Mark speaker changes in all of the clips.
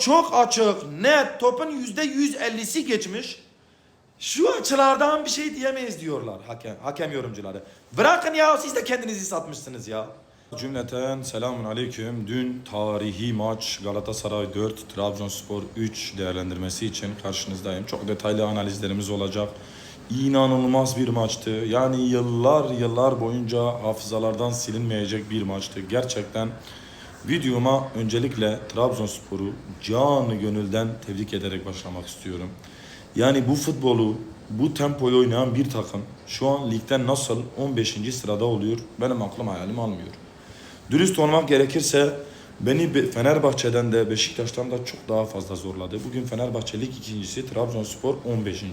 Speaker 1: Çok açık, net, topun yüzde yüz ellisi geçmiş. Şu açılardan bir şey diyemeyiz diyorlar hakem, hakem yorumcuları. Bırakın ya siz de kendinizi satmışsınız ya. Cümleten selamun aleyküm. Dün tarihi maç Galatasaray 4, Trabzonspor 3 değerlendirmesi için karşınızdayım. Çok detaylı analizlerimiz olacak. İnanılmaz bir maçtı. Yani yıllar yıllar boyunca hafızalardan silinmeyecek bir maçtı. Gerçekten videoma öncelikle Trabzonspor'u canı gönülden tebrik ederek başlamak istiyorum. Yani bu futbolu, bu tempoyu oynayan bir takım şu an ligden nasıl 15. sırada oluyor benim aklım hayalim almıyor. Dürüst olmak gerekirse beni Be- Fenerbahçe'den de Beşiktaş'tan da çok daha fazla zorladı. Bugün Fenerbahçe lig ikincisi, Trabzonspor 15.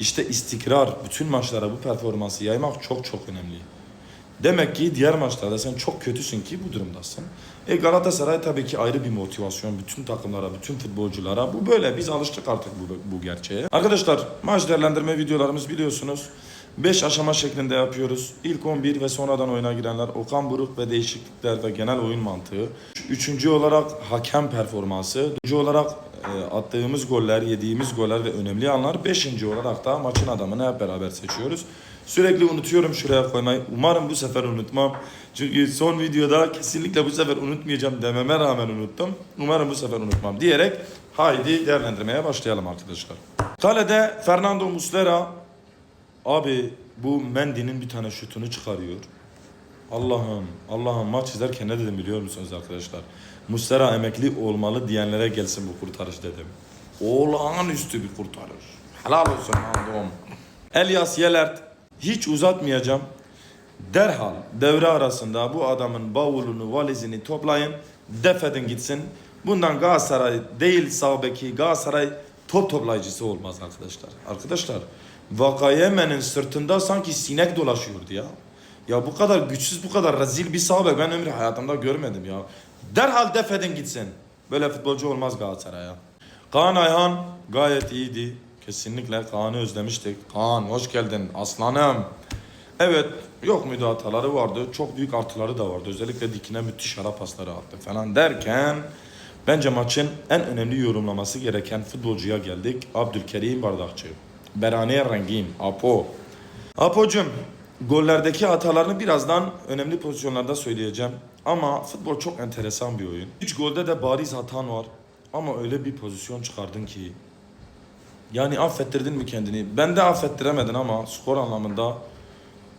Speaker 1: İşte istikrar, bütün maçlara bu performansı yaymak çok çok önemli. Demek ki diğer maçlarda sen çok kötüsün ki bu durumdasın. E Galatasaray tabii ki ayrı bir motivasyon bütün takımlara, bütün futbolculara. Bu böyle biz alıştık artık bu, bu gerçeğe. Arkadaşlar maç değerlendirme videolarımız biliyorsunuz 5 aşama şeklinde yapıyoruz. İlk 11 ve sonradan oyuna girenler Okan Buruk ve değişiklikler ve genel oyun mantığı. Üçüncü olarak hakem performansı. Dördüncü olarak e, attığımız goller, yediğimiz goller ve önemli anlar. Beşinci olarak da maçın adamını hep beraber seçiyoruz. Sürekli unutuyorum şuraya koymayı. Umarım bu sefer unutmam. Çünkü son videoda kesinlikle bu sefer unutmayacağım dememe rağmen unuttum. Umarım bu sefer unutmam diyerek haydi değerlendirmeye başlayalım arkadaşlar. Kalede Fernando Muslera Abi bu Mendy'nin bir tane şutunu çıkarıyor. Allah'ım, Allah'ım maç izlerken ne dedim biliyor musunuz arkadaşlar? Muslera emekli olmalı diyenlere gelsin bu kurtarış dedim. Olağanüstü bir kurtarış. Helal olsun Mandom. Elias Yelert hiç uzatmayacağım. Derhal devre arasında bu adamın bavulunu, valizini toplayın. Defedin gitsin. Bundan Galatasaray değil sağ beki Galatasaray top toplayıcısı olmaz arkadaşlar. Arkadaşlar Vakayemen'in sırtında sanki sinek dolaşıyordu ya. Ya bu kadar güçsüz, bu kadar rezil bir sağ ben ömrü hayatımda görmedim ya. Derhal defedin gitsin. Böyle futbolcu olmaz Galatasaray'a. Kaan Ayhan gayet iyiydi. Kesinlikle Kaan'ı özlemiştik. Kaan hoş geldin aslanım. Evet yok muydu hataları vardı. Çok büyük artıları da vardı. Özellikle dikine müthiş ara pasları attı falan derken bence maçın en önemli yorumlaması gereken futbolcuya geldik. Abdülkerim Bardakçı. Berane Rengin. Apo. Apo'cum gollerdeki hatalarını birazdan önemli pozisyonlarda söyleyeceğim. Ama futbol çok enteresan bir oyun. 3 golde de bariz hatan var. Ama öyle bir pozisyon çıkardın ki yani affettirdin mi kendini? Ben de affettiremedin ama skor anlamında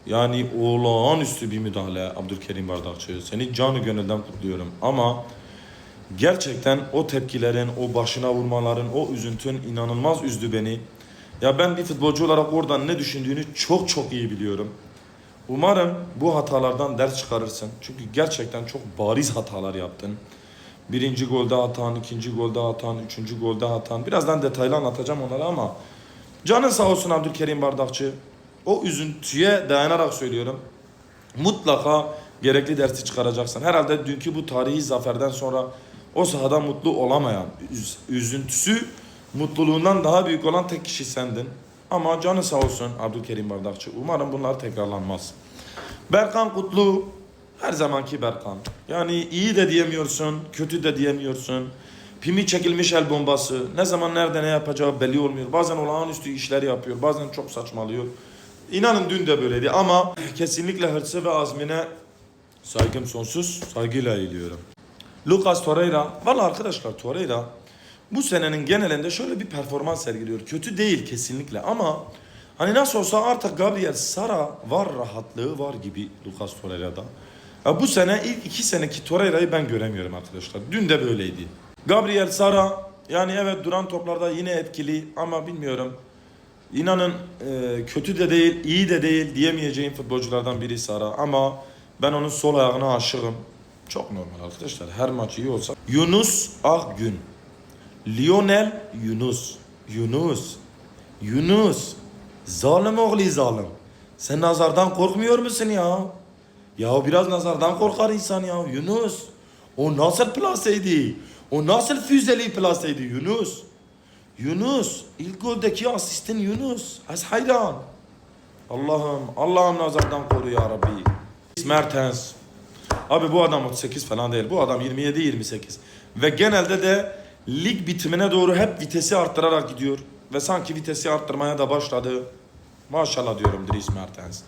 Speaker 1: yani olağanüstü bir müdahale Abdülkerim Bardakçı. Seni canı gönülden kutluyorum ama gerçekten o tepkilerin, o başına vurmaların, o üzüntün inanılmaz üzdü beni. Ya ben bir futbolcu olarak oradan ne düşündüğünü çok çok iyi biliyorum. Umarım bu hatalardan ders çıkarırsın. Çünkü gerçekten çok bariz hatalar yaptın. Birinci golde hatan, ikinci golde hatan, üçüncü golde hatan. Birazdan detaylı anlatacağım onları ama canın sağ olsun Abdülkerim Bardakçı. O üzüntüye dayanarak söylüyorum. Mutlaka gerekli dersi çıkaracaksın. Herhalde dünkü bu tarihi zaferden sonra o sahada mutlu olamayan, üz- üzüntüsü mutluluğundan daha büyük olan tek kişi sendin. Ama canı sağ olsun Abdülkerim Bardakçı. Umarım bunlar tekrarlanmaz. Berkan Kutlu her zamanki Berkan. Yani iyi de diyemiyorsun, kötü de diyemiyorsun. Pimi çekilmiş el bombası. Ne zaman nerede ne yapacağı belli olmuyor. Bazen olağanüstü işler yapıyor. Bazen çok saçmalıyor. İnanın dün de böyleydi ama kesinlikle hırsı ve azmine saygım sonsuz. Saygıyla eğiliyorum. Lucas Torreira. Valla arkadaşlar Torreira bu senenin genelinde şöyle bir performans sergiliyor. Kötü değil kesinlikle ama hani nasıl olsa artık Gabriel Sara var rahatlığı var gibi Lucas Torreira'da. Ya bu sene ilk iki seneki Torreira'yı ben göremiyorum arkadaşlar. Dün de böyleydi. Gabriel Sara yani evet duran toplarda yine etkili ama bilmiyorum. İnanın e, kötü de değil, iyi de değil diyemeyeceğim futbolculardan biri Sara ama ben onun sol ayağına aşığım. Çok normal arkadaşlar. Her maç iyi olsa. Yunus Akgün. Lionel Yunus. Yunus. Yunus. Zalim oğlu zalim. Sen nazardan korkmuyor musun ya? Ya biraz nazardan korkar insan ya. Yunus. O nasıl plaseydi? O nasıl füzeli plaseydi Yunus? Yunus. ilk goldeki asistin Yunus. Az hayran. Allah'ım, Allah'ım nazardan koru ya Rabbi. Mertens. Abi bu adam 38 falan değil. Bu adam 27-28. Ve genelde de lig bitimine doğru hep vitesi arttırarak gidiyor. Ve sanki vitesi arttırmaya da başladı. Maşallah diyorum Dries Mertens.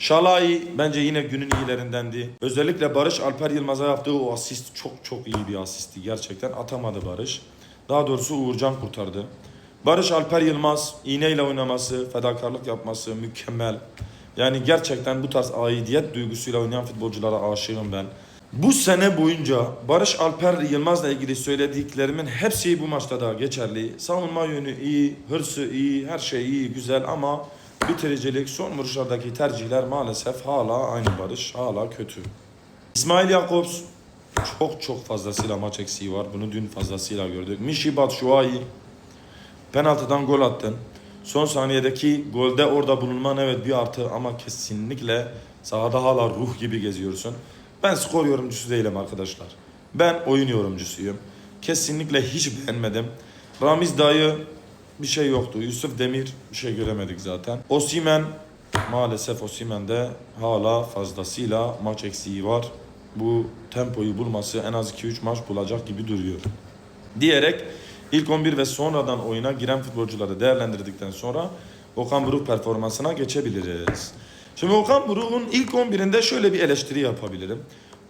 Speaker 1: Şalai bence yine günün iyilerindendi. Özellikle Barış Alper Yılmaz'a yaptığı o asist çok çok iyi bir asistti. Gerçekten atamadı Barış. Daha doğrusu Uğurcan kurtardı. Barış Alper Yılmaz iğneyle oynaması, fedakarlık yapması mükemmel. Yani gerçekten bu tarz aidiyet duygusuyla oynayan futbolculara aşığım ben. Bu sene boyunca Barış Alper Yılmaz'la ilgili söylediklerimin hepsi bu maçta da geçerli. Savunma yönü iyi, hırsı iyi, her şey iyi, güzel ama bitiricilik, son vuruşlardaki tercihler maalesef hala aynı Barış, hala kötü. İsmail Jakobs çok çok fazlasıyla maç eksiği var. Bunu dün fazlasıyla gördük. Mişi Batshuayi penaltıdan gol attın. Son saniyedeki golde orada bulunman evet bir artı ama kesinlikle sahada hala ruh gibi geziyorsun. Ben skor yorumcusu değilim arkadaşlar. Ben oyun yorumcusuyum. Kesinlikle hiç beğenmedim. Ramiz dayı bir şey yoktu. Yusuf Demir bir şey göremedik zaten. Osimen maalesef Osimen'de hala fazlasıyla maç eksiği var. Bu tempoyu bulması en az 2-3 maç bulacak gibi duruyor diyerek ilk 11 ve sonradan oyuna giren futbolcuları değerlendirdikten sonra Okan Buruk performansına geçebiliriz. Şimdi Okan Buruk'un ilk 11'inde şöyle bir eleştiri yapabilirim.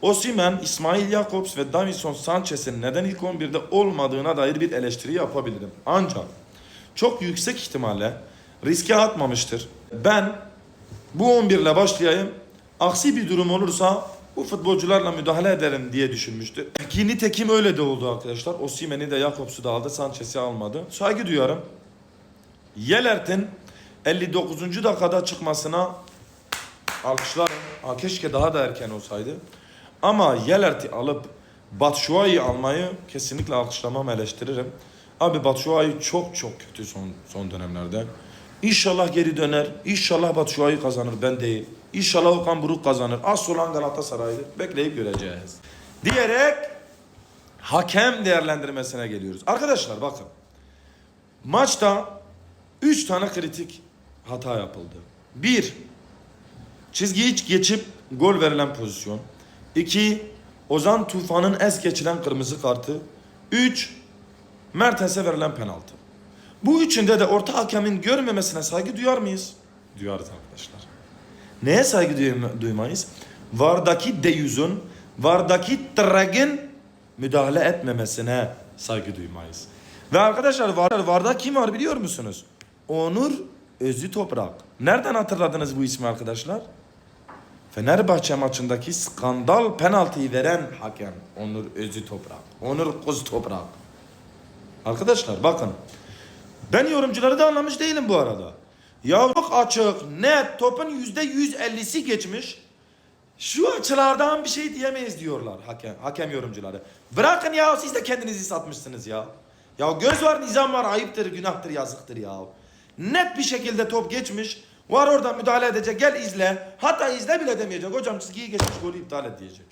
Speaker 1: Osimen, İsmail Jakobs ve Davison Sanchez'in neden ilk 11'de olmadığına dair bir eleştiri yapabilirim. Ancak çok yüksek ihtimalle riske atmamıştır. Ben bu 11 ile başlayayım. Aksi bir durum olursa bu futbolcularla müdahale ederim diye düşünmüştü. Ki nitekim öyle de oldu arkadaşlar. Osimhen'i de Jakobs'u da aldı. Sanchez'i almadı. Saygı duyarım. Yelert'in 59. dakikada çıkmasına alkışlarım. Ha, keşke daha da erken olsaydı. Ama Yelert'i alıp Batshuayi'yi almayı kesinlikle alkışlamam, eleştiririm. Abi Batshuayi çok çok kötü son son dönemlerde. İnşallah geri döner. İnşallah Batshuayi kazanır. Ben değil. İnşallah Okan Buruk kazanır. Az olan Galatasaray'dır. Bekleyip göreceğiz. Diyerek hakem değerlendirmesine geliyoruz. Arkadaşlar bakın. Maçta 3 tane kritik hata yapıldı. 1. Çizgiyi geçip gol verilen pozisyon. 2. Ozan Tufan'ın es geçilen kırmızı kartı. 3. Mertens'e verilen penaltı. Bu üçünde de orta hakemin görmemesine saygı duyar mıyız? Duyarız arkadaşlar. Neye saygı duym- duymayız? Vardaki deyüzün, vardaki tragin müdahale etmemesine saygı duymayız. Ve arkadaşlar var, varda kim var biliyor musunuz? Onur Özü Toprak. Nereden hatırladınız bu ismi arkadaşlar? Fenerbahçe maçındaki skandal penaltıyı veren hakem Onur Özü Toprak. Onur Kuz Toprak. Arkadaşlar bakın. Ben yorumcuları da anlamış değilim bu arada. Ya çok açık, net, topun yüzde yüz ellisi geçmiş. Şu açılardan bir şey diyemeyiz diyorlar hakem, hakem yorumcuları. Bırakın ya siz de kendinizi satmışsınız ya. Ya göz var, nizam var, ayıptır, günahtır, yazıktır ya. Net bir şekilde top geçmiş. Var orada müdahale edecek, gel izle. Hatta izle bile demeyecek. Hocam çizgiyi geçmiş, golü iptal et diyecek.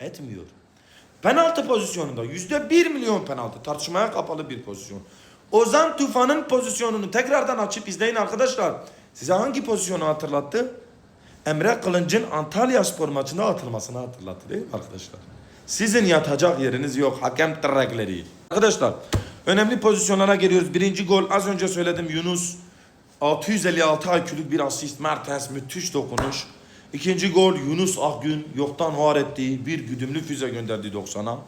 Speaker 1: Etmiyor. Penaltı pozisyonunda yüzde bir milyon penaltı. Tartışmaya kapalı bir pozisyon. Ozan Tufan'ın pozisyonunu tekrardan açıp izleyin arkadaşlar. Size hangi pozisyonu hatırlattı? Emre Kılınç'ın Antalya Spor maçında atılmasını hatırlattı değil mi arkadaşlar? Sizin yatacak yeriniz yok hakem tırrekleri. Arkadaşlar önemli pozisyonlara geliyoruz. Birinci gol az önce söyledim Yunus. 656 IQ'luk bir asist. Mertens müthiş dokunuş. İkinci gol Yunus Akgün yoktan var ettiği bir güdümlü füze gönderdi 90'a.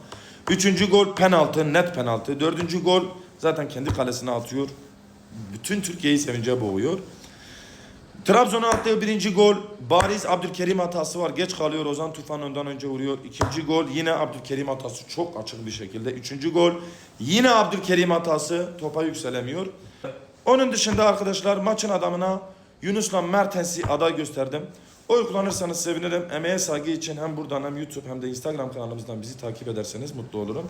Speaker 1: Üçüncü gol penaltı, net penaltı. Dördüncü gol zaten kendi kalesine atıyor. Bütün Türkiye'yi sevince boğuyor. Trabzon'a attığı birinci gol bariz Abdülkerim hatası var. Geç kalıyor Ozan Tufan ondan önce vuruyor. İkinci gol yine Abdülkerim hatası çok açık bir şekilde. Üçüncü gol yine Abdülkerim hatası topa yükselemiyor. Onun dışında arkadaşlar maçın adamına Yunus'la Mertens'i aday gösterdim. Oy kullanırsanız sevinirim. Emeğe saygı için hem buradan hem YouTube hem de Instagram kanalımızdan bizi takip ederseniz mutlu olurum.